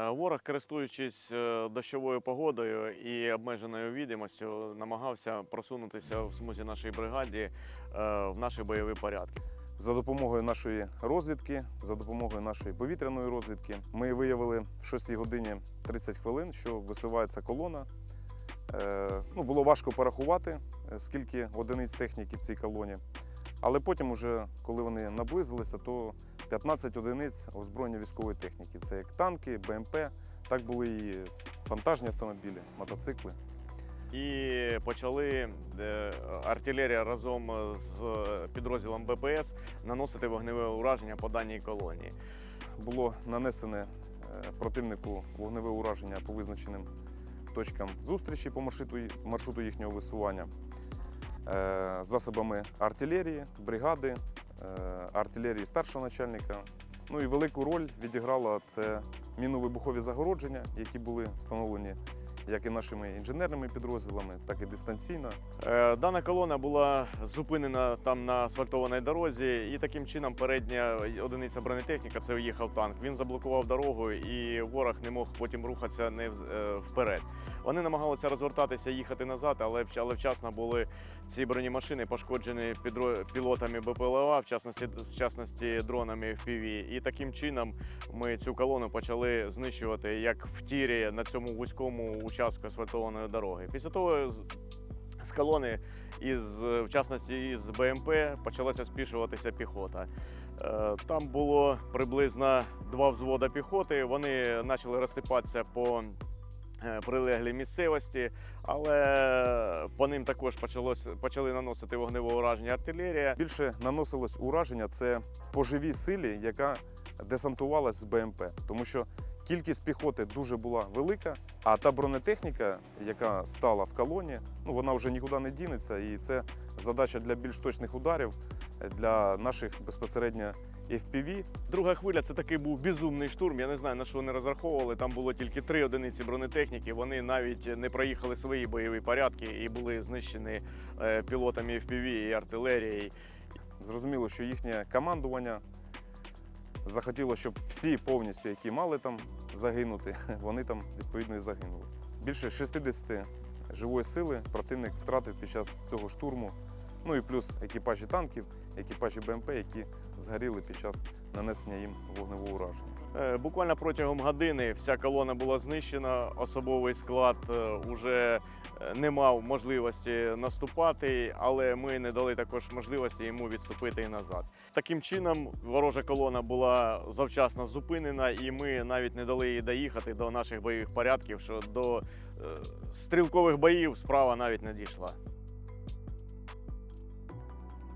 Е, Ворог, користуючись е, дощовою погодою і обмеженою відомістю, намагався просунутися в смузі нашої бригаді е, в наші бойові порядки. За допомогою нашої розвідки, за допомогою нашої повітряної розвідки, ми виявили в 6 годині 30 хвилин, що висувається колона. Ну, було важко порахувати, скільки одиниць техніки в цій колоні. Але потім, уже, коли вони наблизилися, то 15 одиниць озброєння військової техніки. Це як танки, БМП, так були і вантажні автомобілі, мотоцикли. І почали е, артилерія разом з підрозділом БПС наносити вогневе ураження по даній колонії. було нанесене е, противнику вогневе ураження по визначеним точкам зустрічі по маршруту, маршруту їхнього висування е, засобами артилерії, бригади, артилерії старшого начальника. Ну і велику роль відіграло це мінно-вибухові загородження, які були встановлені як і нашими інженерними підрозділами, так і дистанційно. Е, Дана колона була зупинена там на асфальтованій дорозі, і таким чином передня одиниця бронетехніка це уїхав танк. Він заблокував дорогу, і ворог не мог потім рухатися не е, вперед. Вони намагалися розвертатися, їхати назад, але але вчасно були ці бронемашини пошкоджені пілотами БПЛА, в частності, в частності дронами FPV. І таким чином ми цю колону почали знищувати як в тірі на цьому вузькому участку асфальтованої дороги. Після того з- з колони, із, в частності із БМП, почалася спішуватися піхота. Е, Там було приблизно два взвода піхоти. Вони почали розсипатися по е, прилеглій місцевості, але по ним також почалось, почали наносити вогневе ураження артилерія. Більше наносилось ураження це по живій силі, яка десантувалась з БМП, тому що кількість піхоти дуже була велика, а та бронетехніка, яка стала в колоні, ну вона вже нікуди не дінеться, і це задача для більш точних ударів е, для наших безпосередньо FPV. Друга хвиля це такий був безумний штурм. Я не знаю на що вони розраховували. Там було тільки три одиниці бронетехніки. Вони навіть не проїхали свої бойові порядки і були знищені е, пілотами FPV і артилерією. Зрозуміло, що їхнє командування захотіло, щоб всі повністю, які мали там загинути, вони там відповідно і загинули. Більше 60 живої сили противник втратив під час цього штурму. Ну і плюс екіпажі танків, екіпажі БМП, які згоріли під час нанесення їм вогневого ураження. Е, Буквально протягом години вся колона була знищена. Особовий склад вже не мав можливості наступати, але ми не дали також можливості йому відступити і назад. Таким чином, ворожа колона була завчасно зупинена, і ми навіть не дали їй доїхати до наших бойових порядків, що до е, стрілкових боїв справа навіть не дійшла.